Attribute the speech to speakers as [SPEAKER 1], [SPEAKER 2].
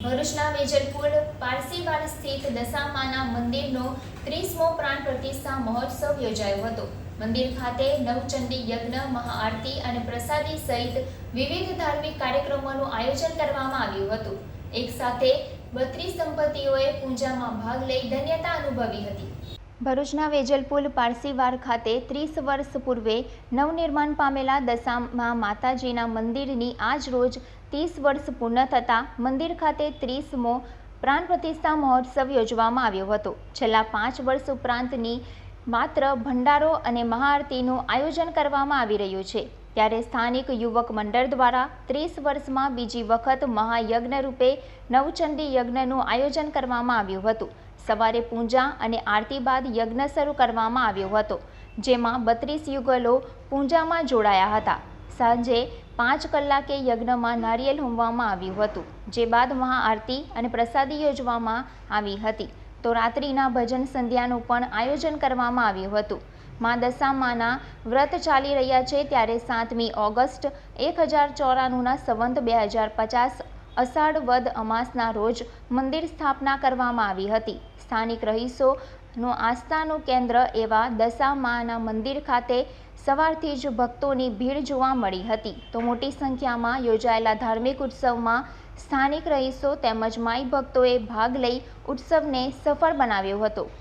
[SPEAKER 1] ભરૂચના વેજલપુર પારસીવાડ સ્થિત દશામાના મંદિરનો ત્રીસમો પ્રાણ પ્રતિષ્ઠા મહોત્સવ યોજાયો હતો. મંદિર ખાતે નવચંડી યજ્ઞ, મહાઆરતી અને પ્રસાદી સહિત વિવિધ ધાર્મિક કાર્યક્રમોનું આયોજન કરવામાં આવ્યું હતું. એક સાથે બત્રીસ દંપતીઓએ પૂજામાં ભાગ લઈ ધન્યતા અનુભવી હતી. ભરૂચના વેજલપુલ પારસીવાર ખાતે ત્રીસ વર્ષ પૂર્વે નવનિર્માણ પામેલા દશામા માતાજીના મંદિરની આજ રોજ ત્રીસ વર્ષ પૂર્ણ થતાં મંદિર ખાતે ત્રીસમો પ્રાણ પ્રતિષ્ઠા મહોત્સવ યોજવામાં આવ્યો હતો. છેલ્લા પાંચ વર્ષ ઉપરાંતની માત્ર ભંડારો અને મહાઆરતીનું આયોજન કરવામાં આવી રહ્યું છે. ત્યારે સ્થાનિક યુવક મંડળ દ્વારા ત્રીસ વર્ષમાં બીજી વખત મહાયજ્ઞ રૂપે નવચંડી યજ્ઞનું આયોજન કરવામાં આવ્યું હતું. સવારે પૂજા અને આરતી બાદ યજ્ઞ શરૂ કરવામાં આવ્યો હતો, જેમાં બત્રીસ યુગલો પૂજામાં જોડાયા હતા. સાંજે પાંચ કલાકે યજ્ઞમાં નારિયેલ હોમવામાં આવ્યું હતું, જે બાદ મહાઆરતી અને પ્રસાદી યોજવામાં આવી હતી. તો રાત્રિના ભજન સંધ્યાનું પણ આયોજન કરવામાં આવ્યું હતું. મા દશામાના વ્રત ચાલી રહ્યા છે ત્યારે સાતમી ઓગસ્ટ એક હજાર ચોરાણુંના સંવંત બે હજાર પચાસ અષાઢ વદ અમાસના રોજ મંદિર સ્થાપના કરવામાં આવી હતી. સ્થાનિક રહીશોનું આસ્થાનું કેન્દ્ર એવા દશા માના મંદિર ખાતે સવારથી જ ભક્તોની ભીડ જોવા મળી હતી. તો મોટી સંખ્યામાં યોજાયેલા ધાર્મિક ઉત્સવમાં સ્થાનિક રહીશો તેમજ માઈ ભક્તોએ ભાગ લઈ ઉત્સવને સફળ બનાવ્યો હતો.